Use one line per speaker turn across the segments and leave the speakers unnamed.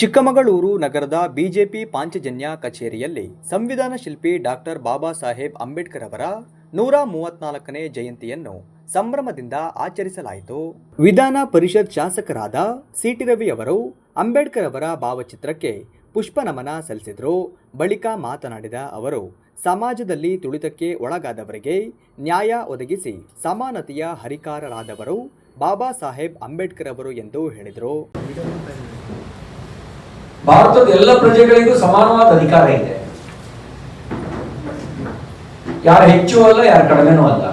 ಚಿಕ್ಕಮಗಳೂರು ನಗರದ ಬಿಜೆಪಿ ಪಾಂಚಜನ್ಯ ಕಚೇರಿಯಲ್ಲಿ ಸಂವಿಧಾನ ಶಿಲ್ಪಿ ಡಾಕ್ಟರ್ ಬಾಬಾ ಸಾಹೇಬ್ ಅಂಬೇಡ್ಕರ್ ಅವರ ನೂರ ಮೂವತ್ನಾಲ್ಕನೇ ಜಯಂತಿಯನ್ನು ಸಂಭ್ರಮದಿಂದ ಆಚರಿಸಲಾಯಿತು. ವಿಧಾನ ಪರಿಷತ್ ಶಾಸಕರಾದ ಸಿಟಿ ರವಿ ಅವರು ಅಂಬೇಡ್ಕರ್ ಅವರ ಭಾವಚಿತ್ರಕ್ಕೆ ಪುಷ್ಪ ನಮನ ಸಲ್ಲಿಸಿದರು. ಬಳಿಕ ಮಾತನಾಡಿದ ಅವರು, ಸಮಾಜದಲ್ಲಿ ತುಳಿತಕ್ಕೆ ಒಳಗಾದವರಿಗೆ ನ್ಯಾಯ ಒದಗಿಸಿ ಸಮಾನತೆಯ ಹರಿಕಾರರಾದವರು ಬಾಬಾ ಸಾಹೇಬ್ ಅಂಬೇಡ್ಕರ್ ಅವರು ಎಂದು ಹೇಳಿದರು.
ಭಾರತದ ಎಲ್ಲ ಪ್ರಜೆಗಳಿಗೂ ಸಮಾನವಾದ ಅಧಿಕಾರ ಇದೆ. ಯಾರು ಹೆಚ್ಚು ಅಲ್ಲ, ಯಾರು ಕಡಿಮೆನೂ ಅಲ್ಲ.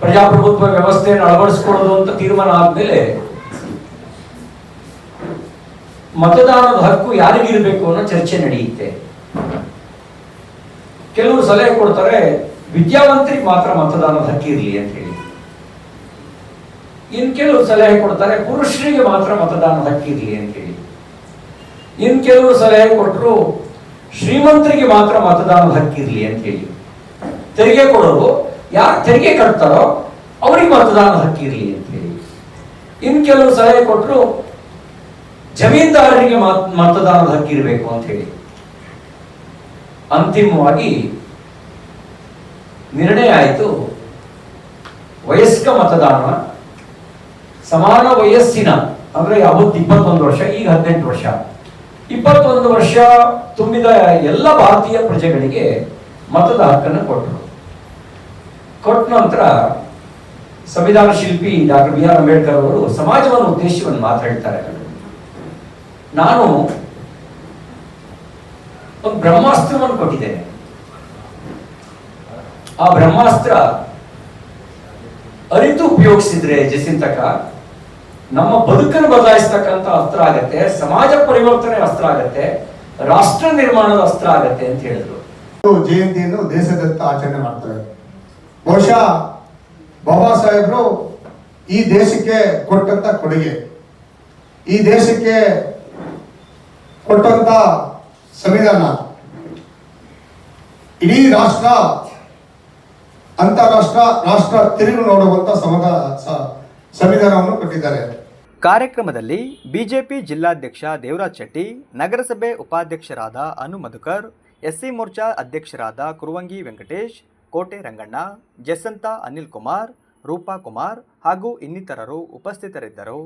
ಪ್ರಜಾಪ್ರಭುತ್ವ ವ್ಯವಸ್ಥೆಯನ್ನು ಅಳವಡಿಸಿಕೊಳ್ಳೋದು ಅಂತ ತೀರ್ಮಾನ ಆದ್ಮೇಲೆ ಮತದಾನದ ಹಕ್ಕು ಯಾರಿಗಿರಬೇಕು ಅನ್ನೋ ಚರ್ಚೆ ನಡೆಯುತ್ತೆ. ಕೆಲವರು ಸಲಹೆ ಕೊಡ್ತಾರೆ, ವಿದ್ಯಾವಂತರಿಗೆ ಮಾತ್ರ ಮತದಾನದ ಹಕ್ಕಿರಲಿ ಅಂತ ಹೇಳಿ. ಇನ್ ಕೆಲವು ಸಲಹೆ ಕೊಡ್ತಾರೆ, ಪುರುಷರಿಗೆ ಮಾತ್ರ ಮತದಾನದ ಅಂತ ಹೇಳಿ. ಇನ್ ಕೆಲವು ಸಲಹೆ ಕೊಟ್ಟರು ಶ್ರೀಮಂತರಿಗೆ ಮಾತ್ರ ಮತದಾನದ ಹಕ್ಕಿರಲಿ ಅಂತ ಹೇಳಿ. ತೆರಿಗೆ ಕೊಡೋರು, ಯಾರು ತೆರಿಗೆ ಕಟ್ತಾರೋ ಅವ್ರಿಗೆ ಮತದಾನದ ಹಕ್ಕಿರಲಿ ಅಂತ ಹೇಳಿ. ಇನ್ ಕೆಲವು ಸಲಹೆ ಕೊಟ್ಟರು ಜಮೀನ್ದಾರರಿಗೆ ಮತ್- ಮತದಾನದ ಹಕ್ಕಿರಬೇಕು ಅಂತ ಹೇಳಿ. ಅಂತಿಮವಾಗಿ ನಿರ್ಣಯ ಆಯಿತು ವಯಸ್ಕ ಮತದಾನ ಸಮಾನ ವಯಸ್ಸಿನ, ಅಂದ್ರೆ ಅವತ್ತು ಇಪ್ಪತ್ತೊಂದು ವರ್ಷ, ಈಗ ಹದಿನೆಂಟು ವರ್ಷ. ಇಪ್ಪತ್ತೊಂದು ವರ್ಷ ತುಂಬಿದ ಎಲ್ಲ ಭಾರತೀಯ ಪ್ರಜೆಗಳಿಗೆ ಮತದ ಹಕ್ಕನ್ನು ಕೊಟ್ಟರು ಕೊಟ್ಟ ನಂತರ ಸಂವಿಧಾನ ಶಿಲ್ಪಿ ಡಾಕ್ಟರ್ ಬಿ ಆರ್ ಅಂಬೇಡ್ಕರ್ ಅವರು ಸಮಾಜವನ್ನು ಉದ್ದೇಶವನ್ನು ಮಾತಾಡ್ತಾರೆ ನಾನು ಒಂದು ಬ್ರಹ್ಮಾಸ್ತ್ರವನ್ನು ಕೊಟ್ಟಿದ್ದೇನೆ. ಆ ಬ್ರಹ್ಮಾಸ್ತ್ರ ಅರಿತು ಉಪಯೋಗಿಸಿದ್ರೆ ಜಸಿಂತಕ ನಮ್ಮ ಬದುಕನ್ನು ಬದಲಾಯಿಸ್ತಕ್ಕಂಥ ಅಸ್ತ್ರ ಆಗತ್ತೆ, ಸಮಾಜ ಪರಿವರ್ತನೆ ಅಸ್ತ್ರ ಆಗತ್ತೆ, ರಾಷ್ಟ್ರ ನಿರ್ಮಾಣದ ಅಸ್ತ್ರ ಆಗತ್ತೆ ಅಂತ ಹೇಳಿದ್ರು.
ಜಯಂತಿಯನ್ನು ದೇಶದತ್ತ ಆಚರಣೆ ಮಾಡ್ತಾರೆ. ಬಹುಶಃ ಬಾಬಾ ಸಾಹೇಬ್ರು ಈ ದೇಶಕ್ಕೆ ಕೊಟ್ಟಂತ ಕೊಡುಗೆ, ಈ ದೇಶಕ್ಕೆ ಕೊಟ್ಟಂತ ಸಂವಿಧಾನ, ಇಡೀ ರಾಷ್ಟ್ರ, ಅಂತಾರಾಷ್ಟ್ರ, ರಾಷ್ಟ್ರ ತಿರುಗಿ ನೋಡುವಂತ ಸಮಗ ಸಂವಿಧಾನವನ್ನು ಕೊಟ್ಟಿದ್ದಾರೆ.
ಕಾರ್ಯಕ್ರಮದಲ್ಲಿ ಬಿಜೆಪಿ ಜಿಲ್ಲಾಧ್ಯಕ್ಷ ದೇವರಾಜ್ ಶೆಟ್ಟಿ, ನಗರಸಭೆ ಉಪಾಧ್ಯಕ್ಷರಾದ ಅನು ಮಧುಕರ್, ಎಸ್ಸಿ ಮೋರ್ಚಾ ಅಧ್ಯಕ್ಷರಾದ ಕುರುವಂಗಿ ವೆಂಕಟೇಶ್, ಕೋಟೆ ರಂಗಣ್ಣ ಜಸಂತ ಅನಿಲ್ ಕುಮಾರ್, ರೂಪಾ ಕುಮಾರ್ ಹಾಗೂ ಇನ್ನಿತರರು ಉಪಸ್ಥಿತರಿದ್ದರು.